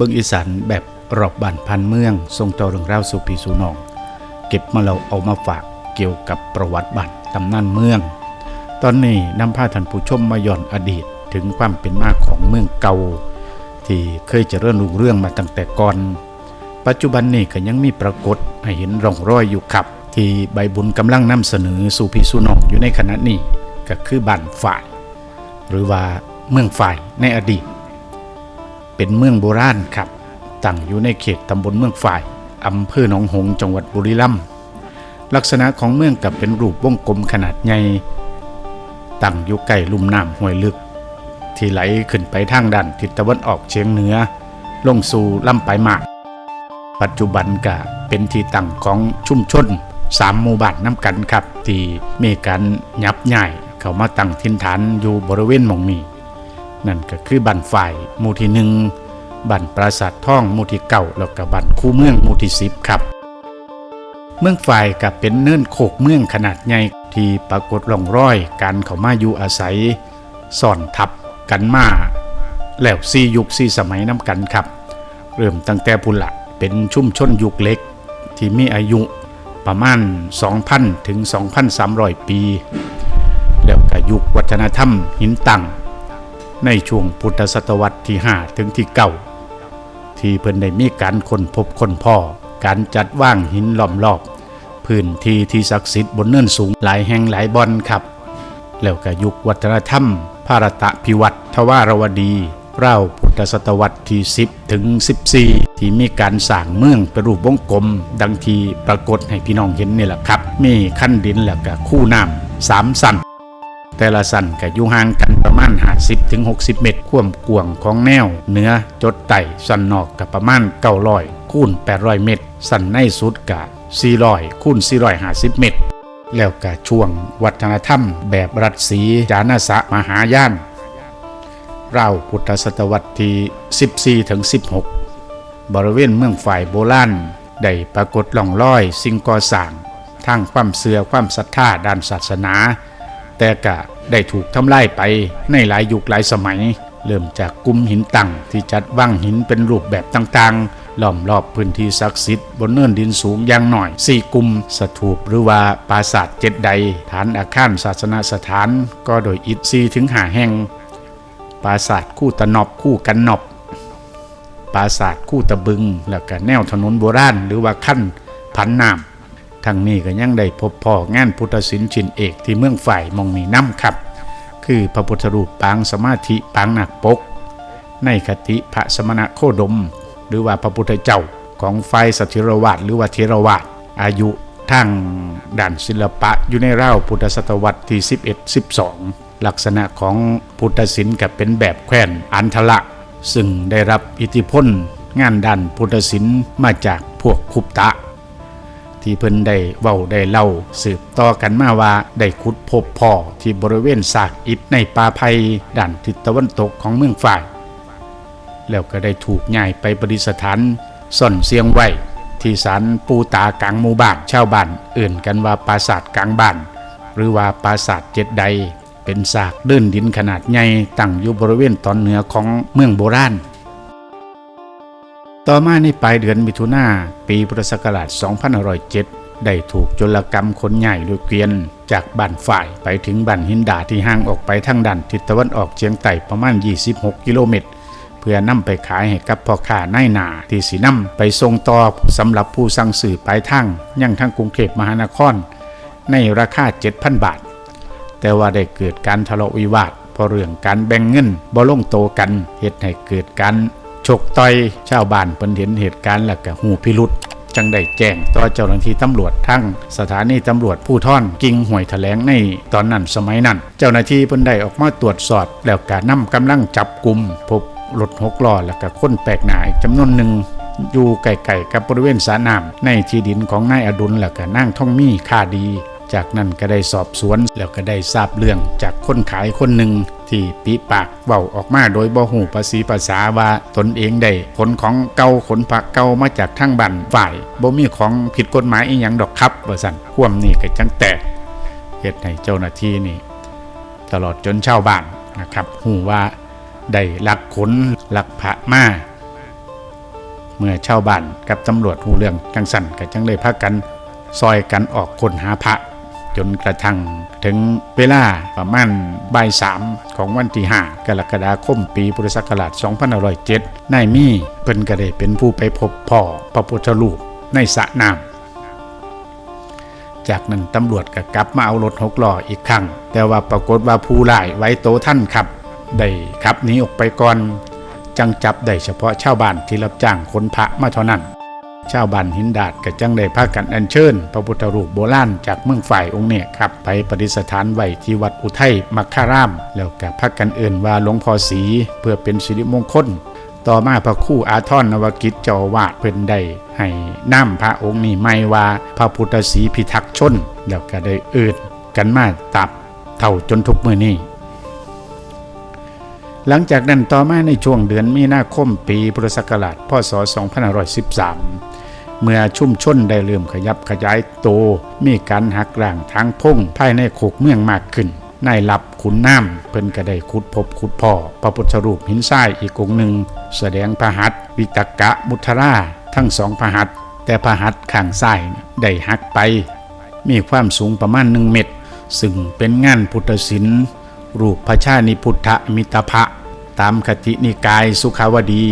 บิงอีสานแบบรอบบ้านพันเมือง ทรงต่อเรื่องราวสู่พี่สู่น้อง เก็บมาเราเอามาฝากเกี่ยวกับประวัติบ้านตำนานเมือง ตอนนี้นำพาท่านผู้ชมมาย้อนอดีตถึงความเป็นมาของเมืองเก่า ที่เคยเจริญรุ่งเรื่องมาตั้งแต่ก่อน ปัจจุบันนี้ก็ยังมีปรากฏให้เห็นร่องรอยอยู่ครับ ที่ใบบุญกำลังนำเสนอสู่พี่สู่น้องอยู่ในขณะนี้ก็คือบ้านฝ่าย หรือว่าเมืองฝ่ายในอดีต เป็นเมืองโบราณครับ ตั้งอยู่ในเขตตำบลเมืองฝ่ายอำเภอหนองหงจังหวัดบุรีรัมย์ลักษณะของเมืองกับเป็นรูปวงกลมขนาดใหญ่ตั้งอยู่ใกล้ลุ่มน้ำห้วยลึก ที่ไหลขึ้นไปทางด้านทิศตะวันออกเฉียงเหนือ ลงสู่ลำปลายหมาก ปัจจุบันก็เป็นที่ตั้งของชุมชนสามหมู่บ้านน้ำกันครับ ที่มีการยับย่ายเข้ามาตั้งถิ่นฐานอยู่บริเวณหมองนี้ นั่นก็คือบ้านฝ่ายหมู่ที่หนึ่งบ้านปราสาทท่องหมู่ที่เก่าแล้วก็บ้านคู่เมืองหมู่ที่สิบครับเมืองฝ่ายกับเป็นเนินโขกเมืองขนาดใหญ่ที่ปรากฏร่องรอยการเข้ามาอยู่อาศัยซ่อนทับกันมาแล้วซียุคซีสมัยน้ำกันครับ เริ่มตั้งแต่พุละเป็นชุ่มชนยุคเล็ก ที่มีอายุประมาณ 2,000 ถึง 2,300 ปี แล้วก็ยุควัฒนธรรมหินตั้ง ในช่วงพุทธศตวรรษที่ 5 ถึงที่ 9 ที่เพิ่นได้มีการค้นพบค้นพ่อ การจัดว่างหินล้อมรอบ พื้นที่ที่ศักดิ์สิทธิ์บนเนินสูงหลายแห่งหลายบอนครับ แล้วก็ยุควัฒนธรรม ภารตะพิวัตรทวารวดีเล่าพุทธศตวรรษที่ 10 ถึง 14 ที่มีการสร้างเมืองเป็นรูปวงกลม ดังที่ปรากฏให้พี่น้องเห็นนี่แหละครับ มีขั้นดินแล้วก็คู่น้ำสามสัน แต่ละสันก็อยู่ห่างกันประมาณ 50ถึง60 เมตรความกว้างของแนวเหนือจดไต่สันนอกกับประมาณ900คูณ800 เมตร สันในสุดกับ400คูณ450 เมตร แล้วก็ช่วงวัฒนธรรม แบบรัฐสีจานาสะมหายานเราพุทธศตวรรษที่14ถึง16 บริเวณเมืองฝ่ายโบราณได้ปรากฏล่องรอย สิ่งก่อสร้างทางความเสื่อความศรัทธาด้านศาสนา แต่ก็ได้ถูกทำลายไปในหลายยุคหลายสมัย เริ่มจากกุมหินตั้งที่จัดว่างหินเป็นรูปแบบต่างๆล้อมรอบพื้นที่ศักดิ์สิทธิ์บนเนินดินสูงอย่างหน่อยสี่กุมสถูปหรือว่าปราสาทเจ็ดใด ฐานอาคารศาสนสถาน ก็โดยอิฐซีถึงหาแห่งปราสาทคู่ตะนอบคู่กันนอบปราสาทคู่ตะบึง แล้วก็แนวถนนโบราณหรือว่าขั้นพันน้ำ ทั้งนี้ก็ยังได้พบพ่องานพุทธศิลป์ชินเอกที่เมืองฝ่ายมองนีน้ำครับ คือพระพุทธรูปปางสมาธิปางหนักปก ในคติพระสมณะโคดม หรือว่าพระพุทธเจ้าของไฟสถิรวาทหรือว่าเทรวาทอายุทางด่านศิลปะอยู่ในราวพุทธศตวรรษที่ 11 12 ลักษณะของพุทธศิลป์กับเป็นแบบแขวนอันทละ ซึ่งได้รับอิทธิพลงานด้านพุทธศิลป์มาจากพวกคุปตะ ที่เพิ่นได้เว้าได้เล่า สืบต่อกันมาว่าได้ขุดพบพ่อที่บริเวณซากอิฐในป่าไผ่ด้านทิศตะวันตกของเมืองฝ่าย แล้วก็ได้ถูกย้ายไปประดิษฐานซ่อนเสียงไว้ ที่ศาลปูตากลางหมู่บ้านชาวบ้านเอื่นกันว่าปราสาทกลางบ้าน หรือว่าปราสาทเจ็ดใด เป็นซากเดินดินขนาดใหญ่ตั้งอยู่บริเวณตอนเหนือของเมืองโบราณ ต่อมาในปลายเดือนมิถุนาปีพุทธศักราช 2507 ได้ถูกโจลกรรมคนใหญ่โดยเกวียน จากบ้านฝ่ายไปถึงบ้านหินดาที่ห่างออกไปทางด้านทิศตะวันออกเฉียงใต้ประมาณ 26 กิโลเมตร เพื่อนำไปขายให้กับพ่อค้าในหนาที่สีนำไปส่งต่อสำหรับผู้สั่งสื่อปลายทางยังทางกรุงเทพมหานคร ในราคา 7,000 บาท แต่ว่าได้เกิดการทะเลาะวิวาทเพราะเรื่องการแบ่งเงินบ่ลงโตกันเหตุให้เกิดการ ฉกต่อยชาวบ้านเพิ่นเห็นเหตุการณ์แล้วก็หูพิรุษจังได้แจ้งต่อเจ้าหน้าที่ตำรวจทั้งสถานีตำรวจผู้ท่อนกิ่งห่วยแถลงในตอนนั้นสมัยนั้น เจ้าหน้าที่เพิ่นได้ออกมาตรวจสอบแล้วก็นำกำลังจับกลุ่มพบรถหกล้อแล้วก็คนแปลกหน้าจำนวนหนึ่งอยู่ไกลๆกับบริเวณสระน้ำในที่ดินของนายอดุลแล้วก็นางท่องมีค่าดี จากนั้นก็ได้สอบสวนแล้วก็ได้ทราบเรื่องจากคนขายคนหนึ่งที่ปีปากเว้าออกมาโดยบ่หูภาษีภาษาว่าตนเองได้ขนของเก่าขนผักเก่ามาจากทางบ้านฝ่ายบ่มีของผิดกฎหมายอีหยังดอกครับว่าซั่นควมนี่ก็จังแตกเฮ็ดให้เจ้าหน้าที่นี่ ตลอดจนชาวบ้านนะครับหูว่าได้ลักขนลักพระมาเมื่อชาวบ้านกับตำรวจหูเรื่องจังสันก็จังเลยพากันซอยกันออกค้นหาพระ นกระทั่งถึงเวลาประมาณบ่ายสามของวันที่5กรกฎาคมปีพุทธศักราช2507นายมี่เพิ่นก็ได้เป็นผู้ไปพบพ่อพระพุทธรูปในสระน้ำจากนั้นตำรวจก็กลับมาเอารถหกล้ออีกครั้ง แต่ว่าปรากฏว่าผู้ร้ายไว้โตท่านขับได้ขับหนีออกไปก่อน จังจับได้เฉพาะชาวบ้านที่รับจ้างขนพระมาเท่านั้น ชาวบ้านหินดาดก็จังได้พากันอัญเชิญ พระพุทธรูปโบราณจากเมืองฝ่ายองค์เนี่ยครับไปประดิษฐานไว้ที่วัดอุทัยมัคคาราม แล้วก็พากันเอื่นว่าหลวงพ่อศรีเพื่อเป็นสิริมงคลต่อมาพระคู่อาทรนนวกิจเจ้าอาวาดเพิ่นได้ให้น้ำพระองค์นี้ไม่ว่าพระพุทธศรีพิทักษ์ชน แล้วก็ได้เอื่นกันมาตับเท่าจนทุกมือนี้หลังจากนั้นต่อมาในช่วงเดือนมีนาคมปีพุทธศักราชพศ 2513 เมื่อชุ่มชนได้เริ่มขยับขยายโต มีการหักร่างทางพงภายในโขกเมืองมากขึ้นในหลับขุนน้ำเพิ่นก็ได้ขุดพบขุดพ่อ พระพุทธรูปหินทรายอีกองหนึ่ง แสดงพระหัตถ์วิตกะมุทราทั้งสองพระหัตถ์แต่พระหัตถ์ข้างซ้ายได้หักไป มีความสูงประมาณหนึ่งเมตร ซึ่งเป็นงานพุทธศิลป์รูปพระชานิพุทธมิตรภะตามคตินิกายสุขาวดี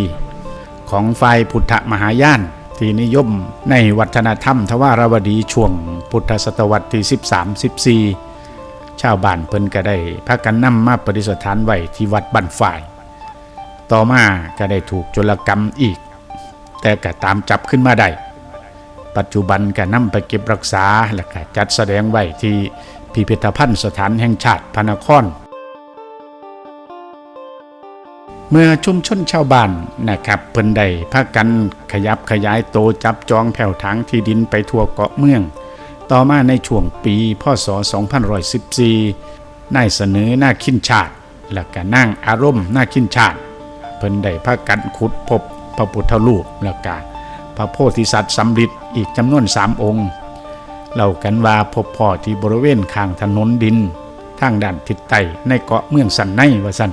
ของฝ่ายพุทธมหายาน ที่นิยมในวัฒนธรรมทวารวดีช่วงพุทธศตวรรษที่ 13 14 ชาวบ้านเพิ่นก็ได้พากันนำมาประดิษฐานไว้ที่วัดบันฝ่าย ต่อมาก็ได้ถูกโจรกรรมอีก แต่ก็ตามจับขึ้นมาได้ ปัจจุบันก็นำไปเก็บรักษาและก็จัดแสดงไว้ที่พิพิธภัณฑ์สถานแห่งชาติพระนคร เมื่อชุมชนชาวบ้านนะครับเพิ่นได้พากันขยับขยายโตจับจองแผ่วทางที่ดินไปทั่วเกาะเมือง ต่อมาในช่วงปีพศ 2514นายเสนอหน้าขินชาติ และก็นั่งอารมณ์หน้าขินชาติ เพิ่นได้พากันขุดพบพระพุทธรูปและก็พระโพธิสัตว์สำริดอีกจำนวนสามองค์เล่ากันว่าพบพ่อที่บริเวณข้างถนนดิน ทางด้านทิศใต้ในเกาะเมืองสันในว่าสัน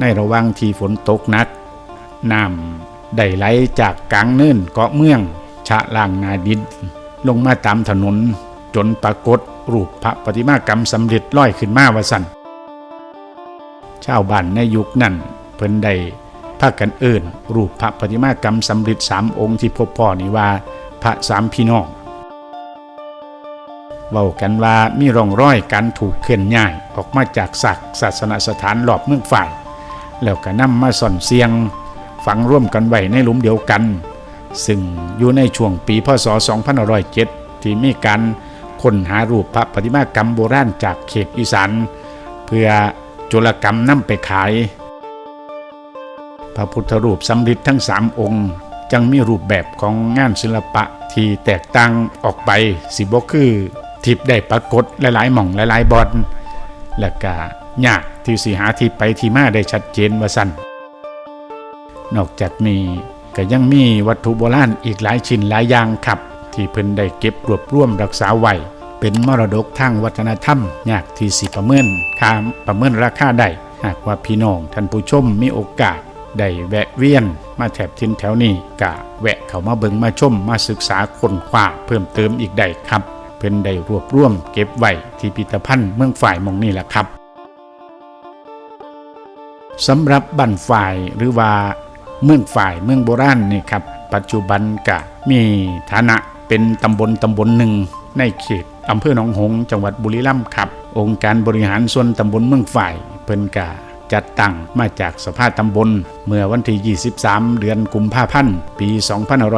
ในระว่างที่ฝนตกนักน้ำได้ไหลจากกลางเนินเกาะเมือง ชะล่างนาดินลงมาตามถนน จนปรากฏรูปพระปฏิมากรรมสำเร็จลอยขึ้นมาวสันชาวบ้านในยุคนั้นเพิ่นได้พากันเอิ้นรูปพระปฏิมากรรมสำเร็จสามองค์ที่พบพ่อนี่ว่าพระสามพี่น้องเว้ากันว่ามีร่องรอยการถูกเคลื่อนย้ายออกมาจากศักดิ์ศาสนสถานรอบเมืองฝ่าย แล้วก็นำมาส่อนเสียง ฝังร่วมกันไว้ในหลุมเดียวกัน ซึ่งอยู่ในช่วงปีพศ 2507 ที่มีการค้นหารูปพระปฏิมากรรมโบราณจากเขตอีสานเพื่อจุลกรรมนำไปขาย พระพุทธรูปสำริดทั้งสามองค์จังมีรูปแบบของงานศิลปะที่แตกต่างออกไปสิบกคือทิพได้ปรากฏหลายๆหม่องหลายๆบอนและก็ ยากที่สิหาที่ไปที่มาได้ชัดเจนว่าสั้นนอกจากนี้ก็ยังมีวัตถุโบราณอีกหลายชิ้นหลายอย่างครับ ที่เพิ่นได้เก็บรวบรวมรักษาไว้เป็นมรดกทางวัฒนธรรมยากที่สิประเมินค่าประเมินราคาได้หากว่าพี่น้องท่านผู้ชมมีโอกาสได้แวะเวียนมาแถบทินแถวนี้กะแวะเข้ามาเบิงมาชมมาศึกษาค้นคว้าเพิ่มเติมอีกได้ครับ เพิ่นได้รวบรวมเก็บไว้ที่พิพิธภัณฑ์เมืองฝ่ายมองนี่แหละครับ สำหรับบ้านฝ่ายหรือว่าเมืองฝ่ายเมืองโบราณนี่ครับ ปัจจุบันกะมีฐานะเป็นตำบลตำบลหนึ่งในเขตอำเภอหนองหงส์จังหวัดบุรีรัมย์ครับ องค์การบริหารส่วนตำบลเมืองฝ่ายเพิ่นกะจัดตั้งมาจากสภาตำบล เมื่อวันที่ 23 เดือนกุมภาพันธ์ ปี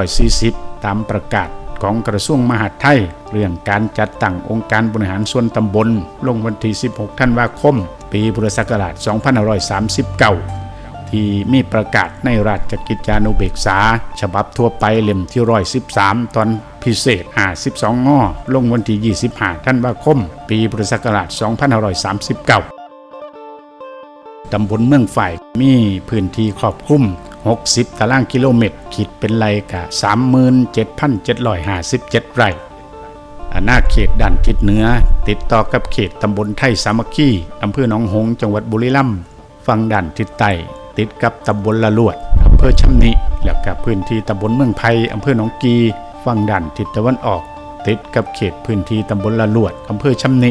2540 ตามประกาศของกระทรวงมหาดไทย เรื่องการจัดตั้งองค์การบริหารส่วนตำบล ลงวันที่ 16 ธันวาคม ปีพุทธศักราช 2539 ที่มีประกาศในราชกิจจานุเบกษา ฉบับทั่วไปเล่มที่113ตอนพิเศษอ่า12งอลงวันที่ 25 ธันวาคม ปีพุทธศักราช 2539 ตำบลเมืองฝ่ายมีพื้นที่ครอบคลุม 60 ตารางกิโลเมตร คิดเป็นไรกะ 37,757 ไร่ อาณาเขตด้านทิศเหนือ ติดต่อกับเขตตำบลไทยสามัคคีอำเภอหนองหงส์จังหวัดบุรีรัมย์ฝั่งด้านทิศใต้ติดกับตำบลละลวดอำเภอชำนิแล้วก็พื้นที่ตำบลเมืองไผ่อำเภอหนองกีฝั่งด้านทิศตะวันออก ติดกับเขตพื้นที่ตำบลละลวดอำเภอชำนิ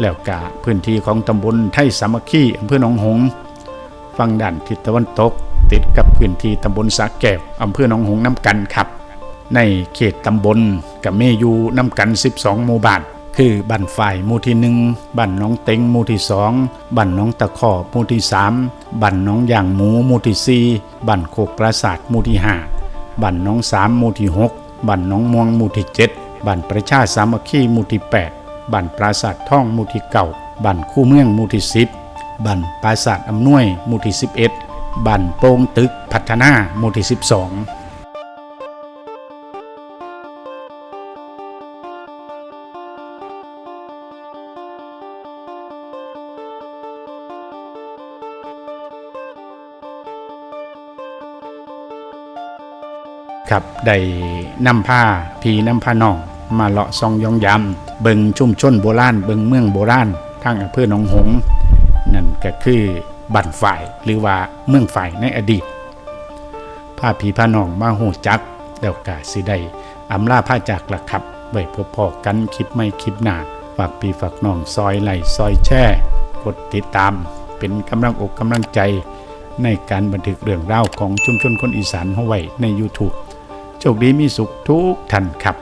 แล้วก็พื้นที่ของตำบลไทยสามัคคีอำเภอหนองหงส์ฝั่งด้านทิศตะวันตก ติดกับพื้นที่ตำบลสาแก้วอำเภอหนองหงส์น้ำกันครับ ในเขตตำบลกับเมยูน้ำกัน 12 หมู่บ้านคือบ้านฝ่ายหมู่ที่หนึ่งบ้านน้องเต็งหมู่ที่สองบ้านน้องตะขอหมู่ที่สามบ้านน้องย่างหมูหมู่ที่สี่บ้านโคกปราสาทหมู่ที่ห้าบ้านน้องสามหมู่ที่หกบ้านน้องม่วงหมู่ที่เจ็ดบ้านประชาสามัคคีหมู่ที่แปดบ้านปราสาทท่องหมู่ที่เก้าบ้านคู่เมืองหมู่ที่สิบบ้านปราสาทอำนวยหมู่ที่สิบเอ็ดบ้านโป่งตึกพัฒนาหมู่ที่สิบสอง ครับได้นำผ้าพีนำผ้าน่อง มาเลาะซองยองยำเบิงชุ่มชนโบราณเบิงเมืองโบราณทางอำเภอหนองหงส์นั่นก็คือบั่นฝ่ายหรือว่าเมืองฝ่ายในอดีตผ้าผีผ้าน่องมาหูจักแล้วก็สิได้อำลาผ้าจากหละครับไว้พบพอกันคลิปไม่คลิปหนาฝากปีฝากน้องซอยไหลซอยแช่ กดติดตาม เป็นกำลังอกกำลังใจในการบันทึกเรื่องราวของชุมชนคนอีสานเอาไว้ใน YouTube โชคดีมีสุขทุกท่านครับ